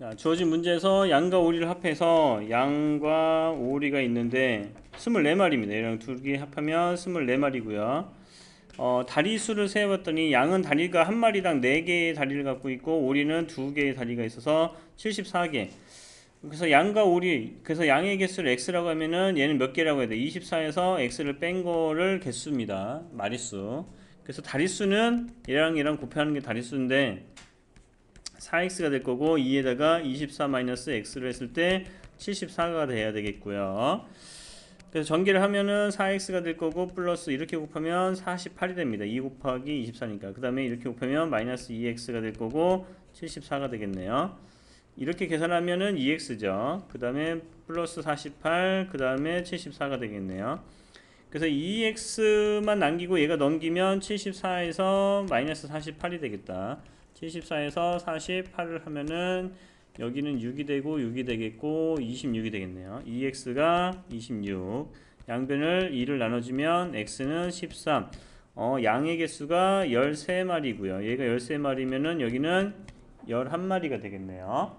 자, 주어진 문제에서 양과 오리를 합해서 양과 오리가 있는데 24마리입니다. 얘랑 두 개 합하면 24마리고요. 어, 다리 수를 세어봤더니 양은 다리가 한 마리당 4개의 다리를 갖고 있고 오리는 2개의 다리가 있어서 74개. 그래서 양과 오리 그래서 양의 개수를 x라고 하면은 얘는 몇 개라고 해야 돼? 24에서 x를 뺀 거를 개수입니다. 마리수. 그래서 다리수는 얘랑 얘랑 곱하는 게 다리수인데 4x가 될 거고 2에다가 24-x를 했을 때 74가 돼야 되겠고요. 그래서 전개를 하면은 4x가 될 거고 플러스 이렇게 곱하면 48이 됩니다. 2 곱하기 24니까. 그 다음에 이렇게 곱하면 마이너스 2x가 될 거고 74가 되겠네요. 이렇게 계산하면은 2x죠. 그 다음에 플러스 48, 그 다음에 74가 되겠네요. 그래서 2x만 남기고 얘가 넘기면 74에서 마이너스 48이 되겠다. 74에서 48을 하면은 여기는 6이 되고 6이 되겠고 26이 되겠네요. 2x가 26. 양변을 2를 나눠주면 x는 13. 어, 양의 개수가 13마리고요. 얘가 13마리면은 여기는 11마리가 되겠네요.